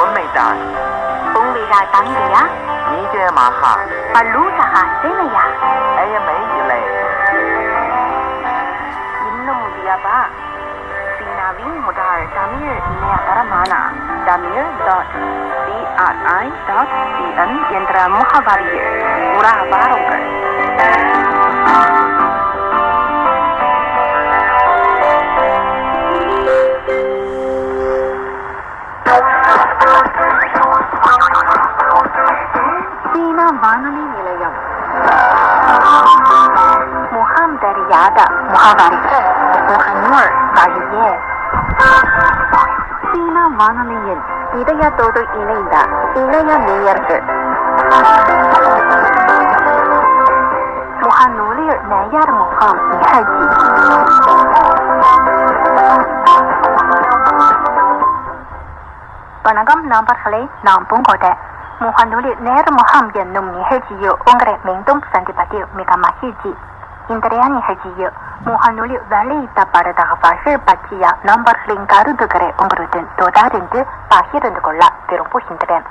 உண்மைதான் உங்களா தங்கையா நிஜமாக பல்லூசக சேனையா ஐயமை இல்லை இன்னும் முடியாதா சீனாவின் முதல் தமிழ் இணையதளமான Tamil dot P R I dot C N என்ற முகவரியில் உறா வாருங்கள் சீனா வானொலி நிலையம். முகாம் தெரியாத முகவரிகள். முகநூல் வழியே. சீனா வானொலியில் இதயத்தோடு இணைந்த இளைய நேயர்கள். முகநூலில் நேயர் முகாம் நிகழ்ச்சி. வணக்கம் நண்பர்களே நான் பூங்கோட்டை. முகநூலில் நேர முகாம் என்னும் நிகழ்ச்சியில் உங்களை மீண்டும் சந்திப்பதில் மிக மகிழ்ச்சி இன்றைய நிகழ்ச்சியில் முகநூலில் வெளியிடப்பட்ட தகவல்கள் பற்றிய நண்பர்களின் கருத்துக்களை உங்களுடன் தொடர்ந்து பகிர்ந்து கொள்ள விரும்புகின்றேன்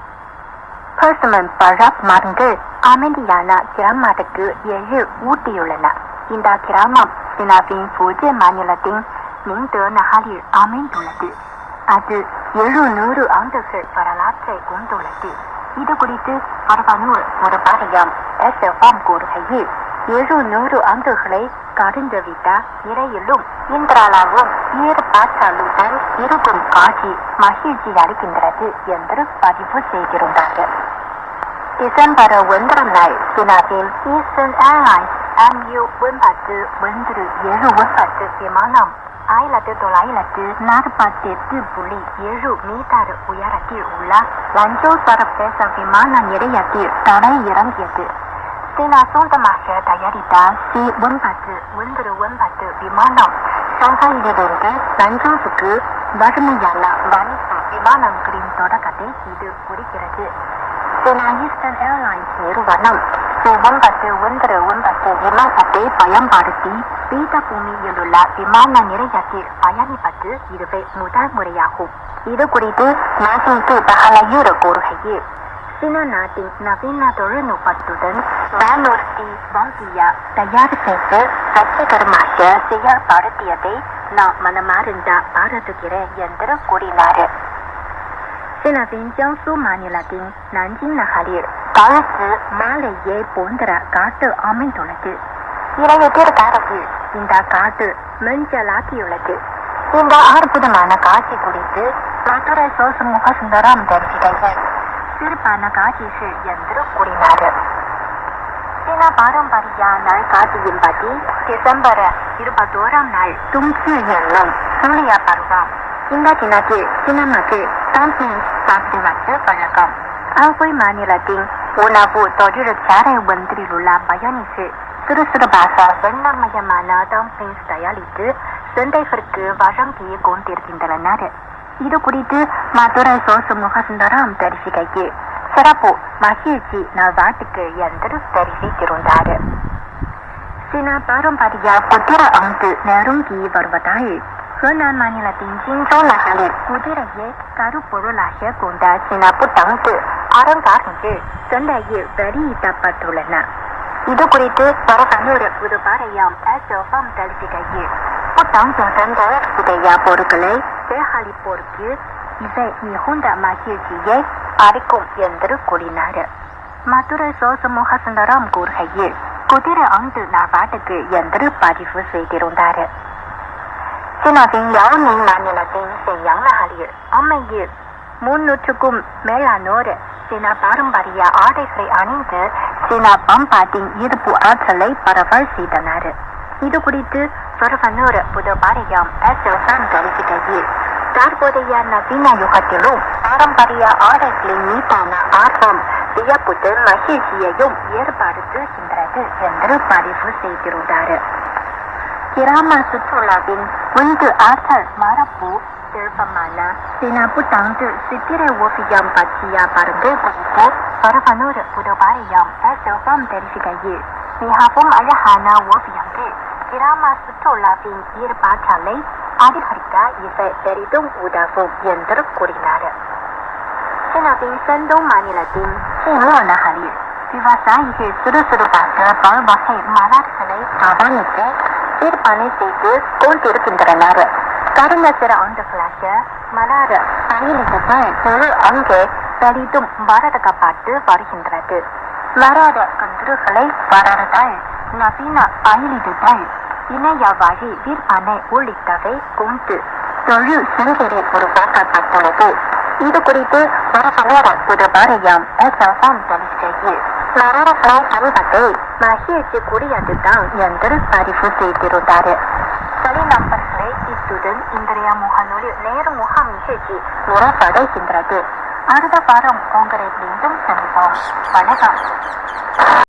பசுமன் பழப் மரங்கள் அமைதியான கிராமத்துக்கு ஏழு ஊட்டியுள்ளன இந்த கிராமம் சீனாவின் ஃபுஜியன் மாநிலத்தின் மிங்த நகரில் அமைந்துள்ளது அது எழுநூறு ஆண்டுகள் வரலாற்றை கொண்டுள்ளது இது குறித்து பரவனூர் ஒரு பாரியம் எஸ்எஃப்எம் கூறுகையில் எழுநூறு ஆண்டுகளை கடந்துவிட்ட இறையிலும் இந்திராலாவும் ஏற்பாட்டாளுடன் இருக்கும் காட்சி மகிழ்ச்சி அளிக்கின்றது என்று பதிவு செய்திருந்தார்கள் டிசம்பர் ஒன்றாம் நாள் சீனாவின் ஈஸ்டர்ன் ஏர்லைன்ஸ் MU ஒன்பது ஒன்று ஏழு ஒன்பத்து விமானம் ஆயிரத்தி தொள்ளாயிரத்து நாற்பத்தி எட்டு புள்ளி ஏழு மீட்டர் உயரத்தில் உள்ள லஞ்சோ சர்வதேச விமான நிலையத்தில் தரை இறங்கியது சீனா சொந்தமாக தயாரித்த சி ஒன்பது ஒன்று ஒன்பது விமானம் ஷாங்காயிலிருந்து லஞ்சோவுக்கு வறுமையான வணிக விமானங்களின் தொடக்கத்தை இது குறிக்கிறது சீனா ஏர்லைன்ஸ் நிறுவனம் சி ஒன்பது ஒன்று ஒன்பது விமானத்தை பயன்படுத்தி பீடபூமியில் உள்ள விமான நிலையத்தில் பயணிப்பது இதுவே முதல் முறையாகும் இது குறித்து நாட்டிற்கு பகலையூர் கூறுகையில் சீன நாட்டின் நவீன தொழில்நுட்பத்துடன் வானூர்த்தி வாங்கிய தயார் செய்து வெற்றிகரமாக செயல்படுத்தியதை நான் மனமார்ந்த பாராட்டுகிறேன் என்று கூறினார் சீனாவின் ஜியாங்சு மாநிலத்தின் நான்ஜிங் நகரில் மாலையை போன்ற காட்டு அமைந்துள்ளது இந்த காட்டு மஞ்சளாக்கியுள்ளது இந்த அற்புதமான காட்சி குறித்து மதுரை சோசமுக சுந்தரம் தெரிவிக்கையில் சிறப்பான காட்சி என்று கூறினார் சீனா பாரம்பரிய நாள் காட்சியின்படி டிசம்பர் இருபத்தோராம் நாள் தும்சி என்னும் சூரிய பருவம் இந்த தினத்தில் சீன மக்கள் டான்சிங் சாப்பிடுவது வழக்கம் ஆகுய் மாநிலத்தின் உணவு தொழிற்சாலை ஒன்றில் உள்ள பயணிகள் சுறுசுறுப்பாக வெண்ணமயமான டம்பிங்ஸ் தயாரித்து சந்தைகளுக்கு வழங்கி கொண்டிருக்கின்றனர் இது குறித்து மதுரை சோசமுக சுந்தரம் தெரிவிக்கையில் சிறப்பு மகிழ்ச்சி நல்வாழ்த்துக்கள் என்று தெரிவித்திருந்தார் சில பாரம்பரிய புத்திர அங்கு நெருங்கி வருவதால் ஹெனான் மாநிலத்தின் குதிரையை கருப்பொருளாக கொண்ட சீன புத்தங்கு அலங்காரங்கள் சந்தையில் பொருட்களை சேகரிப்போருக்கு இவை மிகுந்த மகிழ்ச்சியை அளிக்கும் என்று கூறினார். மதுரை சோசமுக சுந்தரம் கூறுகையில் குதிரை ஆண்டு நாட்டுக்கு என்று பதிவு செய்திருந்தார். சீனாவின் யாழ்மின் மாநிலத்தின் செய்யாங் நகரில் அம்மையில் முன்னூற்றுக்கும் மேலானோர் சீனா பாரம்பரிய ஆடைகளை அணிந்து சீனா பம்பாட்டின் இருப்பு ஆற்றலை பரவல் செய்தனர் இது குறித்து பரவனூர் எஸ் எஸ்எஸ்எம் தெரிவிக்கையில் தற்போதைய நவீன யுகத்திலும் பாரம்பரிய ஆடைகளின் மீதான ஆர்வம் வியப்புடன் மகிழ்ச்சியையும் ஏற்படுத்துகின்றது என்று பதிவு செய்திருந்தார் 기라만 수출락인 윈드 아탈 마라부 셀파마나 시나부당드 시티레 워피얌 바치야 바르게 바르고 바르바노르 부도바리얌 에셀팜 데리시가이 미하폼 알하나 워피얌게 기라마 수출락인 기르바찰레 아디하리가 이세 베리동 우다소 옌드르 고리나르 시나빈 산동 마닐라딘 시무어나하리 비바사이히 스르스르 바스가 바르바헤 마라크네 아바니테 தீர்ப்பானை செய்து கொண்டிருக்கின்றனர் கடந்த சில ஆண்டுகளாக மலர் பயிரிடுதல் அங்கே பெரிதும் வரவேற்கப்பட்டு வருகின்றது வராத கன்றுகளை வளர்தல் நவீன பயிலிடுதல் இணைய வழி விற்பனை உள்ளிட்டவை கொண்டு தொழில் சிறுகரை உருவாக்கப்பட்டுள்ளது இது குறித்து மரபலர எஸ் எஃப்எம் தொழிற்சையில் மரபலை சமூகத்தை மகிழ்ச்சி கூடியதுதான் என்று பதிவு செய்திருந்தார். சரி நண்பர்களே இத்துடன் இன்றைய முகநூலில் நேரு முகாம் நிகழ்ச்சி நிறைவடைகின்றது அடுத்த வாரம் உங்களை மீண்டும் சந்திப்போம். வணக்கம்.